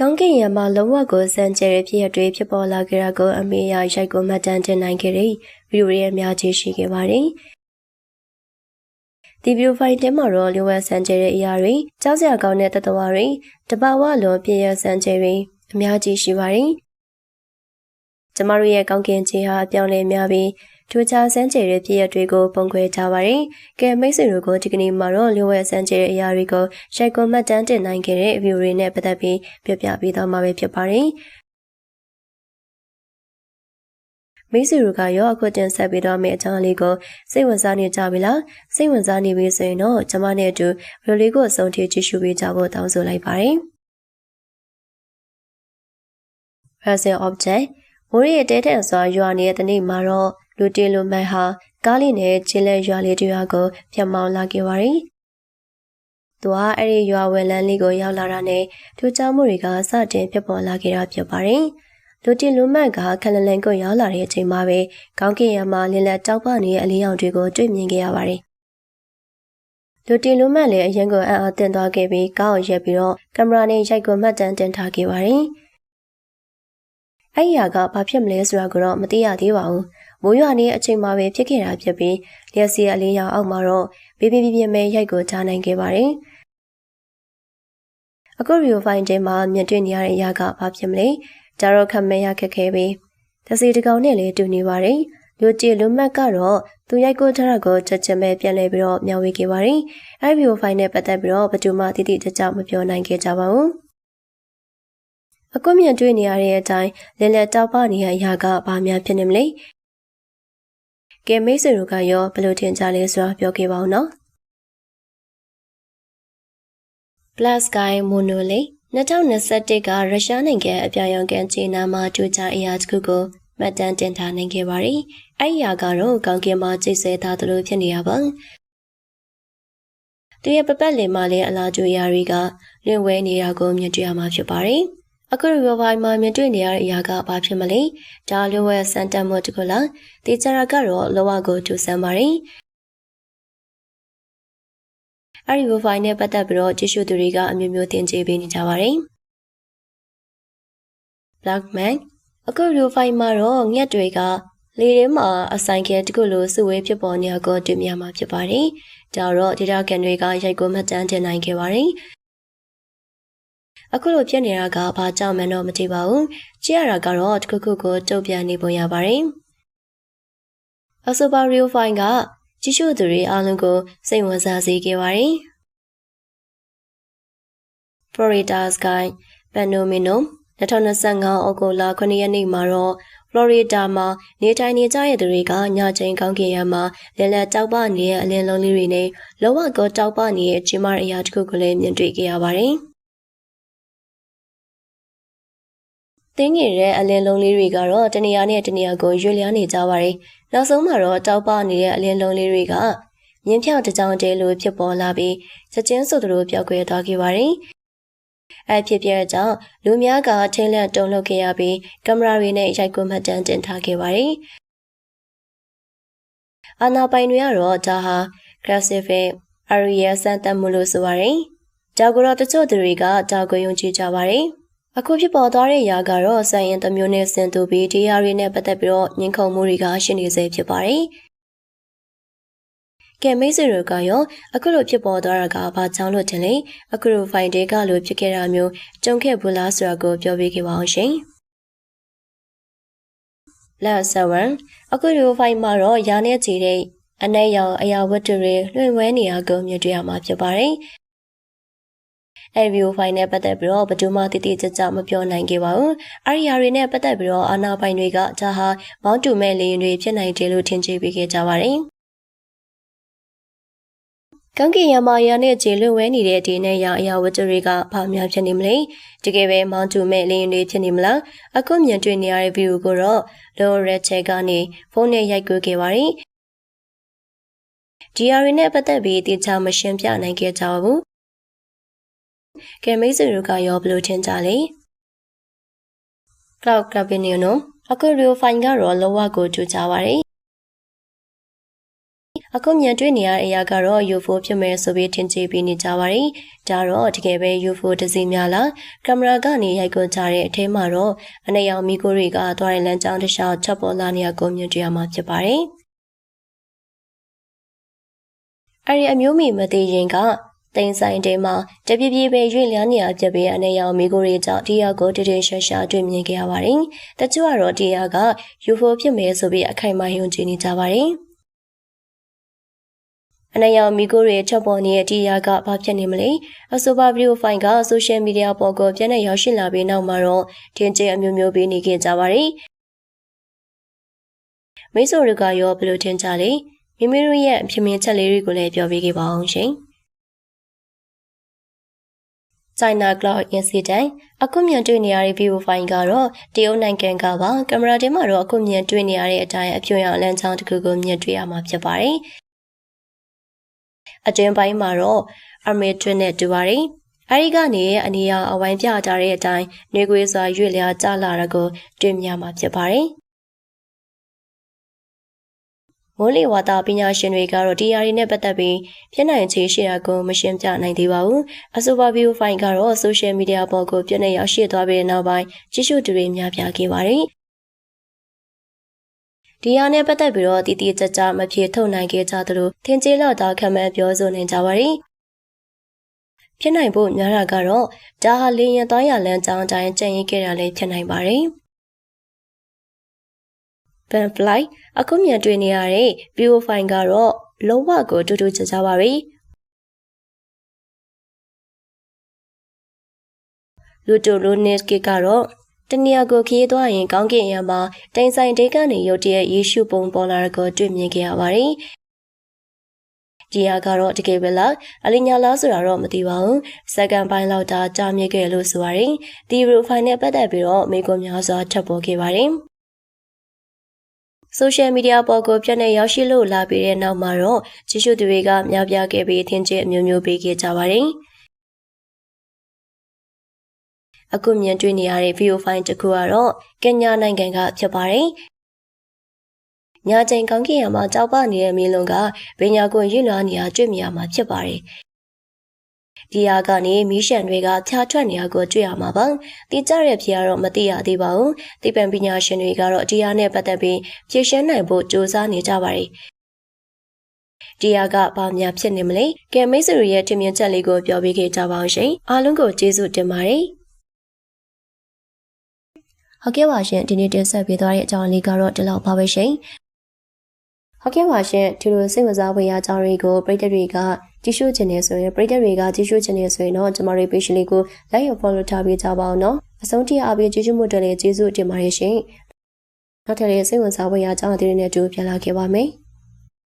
ကောင်းကင်ယံမှာလုံးဝကိုစံကြဲတဲ့ဖြစ်ရတွေဖြစ်ပေါ်လာကြတာကိုအမေရရိုက်ကိုမှတ်တမ်းတင်နိုင်ခဲ့တဲ့ဗီဒီယိုရဲ့အများကြီးရှိခဲ့ပါတယ်။ဒီဗီဒီယိုဖိုင်ထဲမှာတော့လျှို့ဝှက်စံကြဲတဲ့အရာတွေကြောက်စရာကောင်းတဲ့တတဝါတွေတဘာဝလုံးပြည့်ရစံကြဲတွေအများကြီးရှိပါတယ်။ကျမတို့ရဲ့ကောင်းကင်ခြေဟာအပြောင်းလဲများပြီး ထူးခြားစမ်းကြဲတဲ့ဖြစ်ရပ်တွေကိုပုံခွဲထားပါတယ်။ကဲမိတ်ဆွေတို့ကိုဒီကနေ့မှာတော့လျှို့ဝှက်စမ်းကြဲတဲ့အရာတွေကိုရိုက်ကွန်မှတ်တမ်းတင်နိုင်ခဲ့တဲ့ဗီဒီယိုတွေနဲ့ပတ်သက်ပြီးပြောပြပေးသွားမှာပဲဖြစ်ပါတယ်။မိတ်ဆွေတို့ကရောအခုတင်ဆက်ပေးတော့မယ့်အကြောင်းလေးကိုစိတ်ဝင်စားနေကြပြီလားစိတ်ဝင်စားနေပြီဆိုရင်တော့ကျမနဲ့အတူဗီဒီယိုလေးကိုအဆုံးထိကြည့်ရှုပေးကြဖို့တောင်းဆိုလိုက်ပါတယ်။ Present object မိုးရဲ့တဲထန်စွာရွာနေတဲ့တနေ့မှာတော့ လူတေလူမိုက်ဟာကားလေးနဲ့ချင်းလဲရွာလေးတူရွာကိုဖြတ်မောင်းလာခဲ့ပါရီ။သူကအဲ့ဒီရွာဝယ်လန်းလေးကိုရောက်လာတာနဲ့ထူးခြားမှုတွေကစတင်ဖြစ်ပေါ်လာခဲ့တာဖြစ်ပါတယ်။လူတေလူမိုက်ကခလလန်ကိုရောက်လာတဲ့အချိန်မှာပဲကောင်းကင်ယံမှာလင်းလက်တောက်ပနေတဲ့အလင်းရောင်တွေကိုတွေ့မြင်ခဲ့ရပါတယ်။လူတီလူမတ်လည်းအရင်ကအံ့အားသင့်သွားခဲ့ပြီးကားကိုရက်ပြီးတော့ကင်မရာနဲ့ရိုက်ကွန်မှတ်တမ်းတင်ထားခဲ့ပါတယ်။အဲ့ဒီဟာကဘာဖြစ်မလဲဆိုတာကိုတော့မသိရသေးပါဘူး။ မိုးရွာနေအချိန်မှာပဲဖြစ်ခဲ့တာဖြစ်ပြီးလျှက်စီအလေးရောင်အောက်မှာတော့ဘေးဘေးပြပြမဲရိုက်ကိုချနိုင်ခဲ့ပါတယ်။အခုရီယိုဖိုင်တဲမှာမြင်တွေ့နေရတဲ့အရာကဘာဖြစ်မလဲ။ဒါတော့ခမဲရခက်ခဲပြီးတစီတကောင်နဲ့လည်းတူနေပါတယ်။လူကြည်လူမတ်ကတော့သူရိုက်ကိုထားတာကိုချက်ချင်းပဲပြန်လဲပြီးတော့မျှဝေခဲ့ပါတယ်။အဲ့ဒီဗီဒီယိုဖိုင်နဲ့ပတ်သက်ပြီးတော့ဘယ်သူမှတိတိကျကျမပြောနိုင်ခဲ့ကြပါဘူး။အခုမြင်တွေ့နေရတဲ့အတိုင်းလဲလဲတောက်ပနေရအရာကဘာများဖြစ်နေမလဲ ကဲမိတ်ဆွေတို့ကရောဘယ်လိုထင်ကြလဲဆိုတာပြောခဲ့ပါဦးနော် Plus Sky Monolith 2021ကရုရှားနိုင်ငံအပြာရောင်ကန်ချီနာမှာထူးခြားအရာတစ်ခုကိုမှတ်တမ်းတင်ထားနိုင်ခဲ့ပါတယ်။အဲ့ဒီအရာကတော့ကောင်းကင်မှာကျိတ်ဆဲထားသလိုဖြစ်နေတာပါ။သူရဲ့ပပတ်လင်မှာလည်းအလားတူအရာတွေကလွင့်ဝဲနေတာကိုမြင်တွေ့ရမှာဖြစ်ပါတယ်။ အခုရောပိုင်းမှာမြင်တွေ့နေရတဲ့အရာကဘာဖြစ်မလဲဒါလိုဝဲစန်တမ်မို့တကူလားတေချာရကတော့လောဝကိုထူဆန်းပါတယ်အဲ့ဒီဝဖိုင်နဲ့ပတ်သက်ပြီးတော့ကြည့်ရှုသူတွေကအမျိုးမျိုးသင်ကျေးပေးနေကြပါတယ် Blackman အခုလိုဖိုင်မှာတော့ငှက်တွေကလေထဲမှာအဆိုင်ကဲတခုလိုစုဝေးဖြစ်ပေါ်နေကိုတွေ့မြင်မှာဖြစ်ပါတယ်။ဒါတော့ဒေတာကန်တွေကရိုက်ကိုမှတ်တမ်းတင်နိုင်ခဲ့ပါတယ် အခုလိုဖြစ်နေတာကဘာကြောင့်မှန်းတော့မသိပါဘူးကြည့်ရတာကတော့တခုခုကိုတုတ်ပြန်နေပုံရပါတယ်အဆိုပါရီယိုဖိုင်ကကြည့်ရှုသူတွေအားလုံးကိုစိတ်ဝင်စားစေခဲ့ပါတယ် Florida Sky Panorama 2025အောက်တိုဘာ9ရက်နေ့မှာတော့ Florida မှာနေထိုင်နေကြတဲ့သူတွေကညချိန်ကောင်းကင်ရမှာလဲလဲတောက်ပနေတဲ့အလင်းလုံးလေးတွေနဲ့လောကကောတောက်ပနေတဲ့ကျင်းမအရာတစ်ခုကိုလည်းမြင်တွေ့ခဲ့ရပါတယ်။ တင်းငယ်တဲ့အလင်းလုံးလေးတွေကတော့တနေရာနဲ့တနေရာကိုရွေလျားနေကြပါတယ်။နောက်ဆုံးမှာတော့တောက်ပနေတဲ့အလင်းလုံးလေးတွေကမြင်းဖြောက်တကြောင်တဲလိုဖြစ်ပေါ်လာပြီးချက်ချင်းဆိုသလိုပြောက်ကွဲသွားခဲ့ပါတယ်။အဲဖြစ်ပြတဲ့ကြောင့်လူများကထင်းလန့်တုံ့လောက်ခဲ့ရပြီးကင်မရာတွေနဲ့ရိုက်ကွန်မှတ်တမ်းတင်ထားခဲ့ပါတယ်။အာနာပိုင်တွေကတော့ဒါဟာ Classified Area စမ်းသပ်မှုလို့ဆိုပါတယ်။ဒါကိုတော့တချို့သူတွေကဒါကိုယုံကြည်ကြပါတယ်။ အခုဖြစ်ပေါ်သွားတဲ့ရာကတော့ဆိုင်ရင်တမျိုးနဲ့ဆင်တူပြီးဒီယာရီနဲ့ပတ်သက်ပြီးတော့ညှင်းခုံမှုတွေကရှိနေစေဖြစ်ပါတယ်။ကဲမိတ်ဆွေတို့ကရောအခုလိုဖြစ်ပေါ်သွားတာကဘာကြောင့်လို့ထင်လဲ။အခုလိုဖိုင်တွေကလိုဖြစ်ခဲ့တာမျိုးကြုံခဲ့ဘူးလားဆိုတာကိုပြောပြခဲ့ပါအောင်ရှင်။လက်7အခုလိုဖိုင်မှာတော့ရာနဲ့ချီတဲ့အနက်ရောင်အရာဝတ္ထုတွေလွှင့်ဝဲနေရကုန်မြင်တွေ့ရမှာဖြစ်ပါတယ် အဲ့ဗီဒီယိုဖိုင်နဲ့ပတ်သက်ပြီးတော့ဘယ်သူမှတိတိကျကျမပြောနိုင်ခဲ့ပါဘူး။အဲ့ဒီအရာတွေနဲ့ပတ်သက်ပြီးတော့အာနာပိုင်တွေကဒါဟာမောင်းတူမဲ့လေရင်တွေဖြစ်နိုင်တယ်လို့ထင်ကြေးပေးခဲ့ကြပါတယ်။ကံကင်ရမရနဲ့ခြေလွတ်ဝဲနေတဲ့ဒီနဲ့ရအရာဝတ္ထုတွေကဘာများဖြစ်နေမလဲတကယ်ပဲမောင်းတူမဲ့လေရင်တွေဖြစ်နေမလားအခုမြင်တွေ့နေရတဲ့ဗီဒီယိုကိုတော့လောရက်ချက်ကနေဖုန်းနဲ့ရိုက်ကူးခဲ့ပါတယ်ဒီအရာတွေနဲ့ပတ်သက်ပြီးတခြားမရှင်းပြနိုင်ခဲ့ကြပါဘူး ကဲမိတ်ဆွေတို့ကရောဘယ်လိုထင်ကြလဲ Cloud Cabinino အခု Rio Fine ကတော့လောဝကိုထူကြပါတယ်အခုမြင်တွေ့နေရတဲ့အရာကတော့ UFO ဖြစ်မယ်ဆိုပြီးထင်ကြေးပြီးနေကြပါတယ်။ဒါတော့တကယ်ပဲ UFO တစ်စီးများလားကင်မရာကနေရိုက်ကွန်ကြတဲ့အထဲမှာတော့အနေရောင်မီကိုတွေကသွားတဲ့လမ်းကြောင်းတစ်လျှောက်ချက်ပေါ်လာနေရကိုမြင်တွေ့ရမှာဖြစ်ပါတယ်။အဲ့ဒီအမျိုးမီမသိရင်က တိန်ဆိုင်တဲမှာတပြည့်ပြည့်ပဲရွေ့လျားနေရပြပေးအနေရောင်မီကိုတွေကြောင့်တရားကိုတည်တည်ရှာရှာတွေ့မြင်ခဲ့ရပါတယ်။တချို့ကတော့တရားက UFO ဖြစ်မယ်ဆိုပြီးအခိုင်အမာယုံကြည်နေကြပါတယ်။အနေရောင်မီကိုရဲ့ချက်ပေါ်နေတဲ့တရားကဘာဖြစ်နေမလဲအဆိုပါဗီဒီယိုဖိုင်ကဆိုရှယ်မီဒီယာပေါ်ကိုပြန်လည်ရောက်ရှိလာပြီးနောက်မှာတော့ထင်ကျအမျိုးမျိုးပေးနေခဲ့ကြပါတယ်မိတ်ဆွေတွေကရောဘယ်လိုထင်ကြလဲမိမိတို့ရဲ့အဖြစ်မြင်ချက်လေးတွေကိုလည်းပြောပြခဲ့ပါအောင်ရှင် China Cloud Incident အခုမြင်တွေ့နေရတဲ့ video file ကတော့တရုတ်နိုင်ငံကပါကင်မရာထဲမှာတော့အခုမြင်တွေ့နေရတဲ့အတိုင်းအပြွန်ရောင်လမ်းကြောင်းတစ်ခုကိုမြင်တွေ့ရမှာဖြစ်ပါတယ်။အတွင်းပိုင်းမှာတော့အမေထွန်းနဲ့တူပါတယ်။အဲဒီကနေအနေရအဝိုင်းပြကြတဲ့အတိုင်းနေကွေးစွာရွေ့လျားကျလာတာကိုတွေ့မြင်မှာဖြစ်ပါတယ်။ မိုးလေဝသပညာရှင်တွေကတော့ဒီအရာတွေနဲ့ပတ်သက်ပြီးဖြစ်နိုင်ခြေရှိတာကိုမရှင်းပြနိုင်သေးပါဘူး။အဆိုပါဗီဒီယိုဖိုင်ကတော့ဆိုရှယ်မီဒီယာပေါ်ကိုပြည့်နေရောက်ရှိသွားပြီးနောက်ပိုင်းကြည့်ရှုသူတွေများပြားခဲ့ပါတယ်။ဒီဟာနဲ့ပတ်သက်ပြီးတော့တည်တည်ကြကြမဖြေထုတ်နိုင်ခဲ့ကြသလိုထင်ကြီးလောက်သာခံမှန်းပြောဆိုနေကြပါရီဖြစ်နိုင်ဖို့များတာကတော့ဒါဟာလင်းရင်သွားရလမ်းကြောင်းတိုင်းကြံ့ရင်ခဲ့တာလည်းဖြစ်နိုင်ပါတယ်။ Van Fly အခုမြင်တွေ့နေရတဲ့ view file ကတော့လုံးဝကိုတူတူကြကြပါပြီ။လူတိုလိုနစ်ကကတော့တနေရာကိုခရီးသွားရင်ကောင်းကင်ရံမှာတိမ်ဆိုင်ဒေကနေရုတ်တရက်ယေရှုပုံပေါ်လာတာကိုတွေ့မြင်ခဲ့ရပါတယ်။ဒီဟာကတော့တကယ်ပဲလားအလီညာလားဆိုတာတော့မသိပါဘူး။စက္ကန့်ပိုင်းလောက်တာကြာမြင့်ခဲ့လို့ဆိုပါတယ်။ဒီရိုဖိုင်နဲ့ပတ်သက်ပြီးတော့မိကွန်များစွာထပ်ပေါ်ခဲ့ပါတယ်။ ဆိုရှယ်မီဒီယာပေါ်ကိုပြည့်နေရောက်ရှိလို့လာပြီးတဲ့နောက်မှာတော့ကြည့်ရှုသူတွေကများပြားခဲ့ပြီးထင်ကျေအမျိုးမျိုးပေးခဲ့ကြပါတယ်။အခုမြင်တွေ့နေရတဲ့ video file တစ်ခုကတော့ကင်ညာနိုင်ငံကဖြစ်ပါတယ်။ညချိန်ကောင်းကင်ရမှာကြောက်ပနေတဲ့မင်းလုံးကဘညာကိုရွလွှားနေရတွေ့မြင်ရမှာဖြစ်ပါတယ်။ ဒီဟာကနေမီးရှံတွေကဖြာထွက်နေရကိုတွေ့ရမှာပါ။တိကျတဲ့ဖြေကတော့မသိရသေးပါဘူး။သိပ္ပံပညာရှင်တွေကတော့ဒီဟာနဲ့ပတ်သက်ပြီးဖြေရှင်းနိုင်ဖို့စ조사နေကြပါတယ်။ဒီဟာကဘာများဖြစ်နေမလဲကဲမိတ်ဆွေတွေရဲ့ထင်မြင်ချက်လေးကိုပြောပြခဲ့ကြပါအောင်ရှင်အားလုံးကိုကျေးဇူးတင်ပါတယ်ဟုတ်ကဲ့ပါရှင်ဒီနေ့တင်ဆက်ပေးသွားတဲ့အကြောင်းလေးကတော့ဒီလောက်ပါပဲရှင် ဟုတ်ကဲ့ပါရှင်ဒီလိုစိတ်ဝင်စားဖွယ်ရာအကြောင်းတွေကိုပရိသတ်တွေကကြည့်ရှုချင်နေဆိုရင်ပရိသတ်တွေကကြည့်ရှုချင်နေဆိုရင်တော့ကျမတို့ page လေးကို like ရ follow ထားပေးကြပါအောင်နော်အဆုံးထိအားပေးကြည့်ရှုမှုတွေလည်းကျေးဇူးတင်ပါတယ်ရှင်နောက်ထပ်လည်းစိတ်ဝင်စားဖွယ်ရာအကြောင်းအသေးတွေနဲ့တူပြန်လာခဲ့ပါမယ်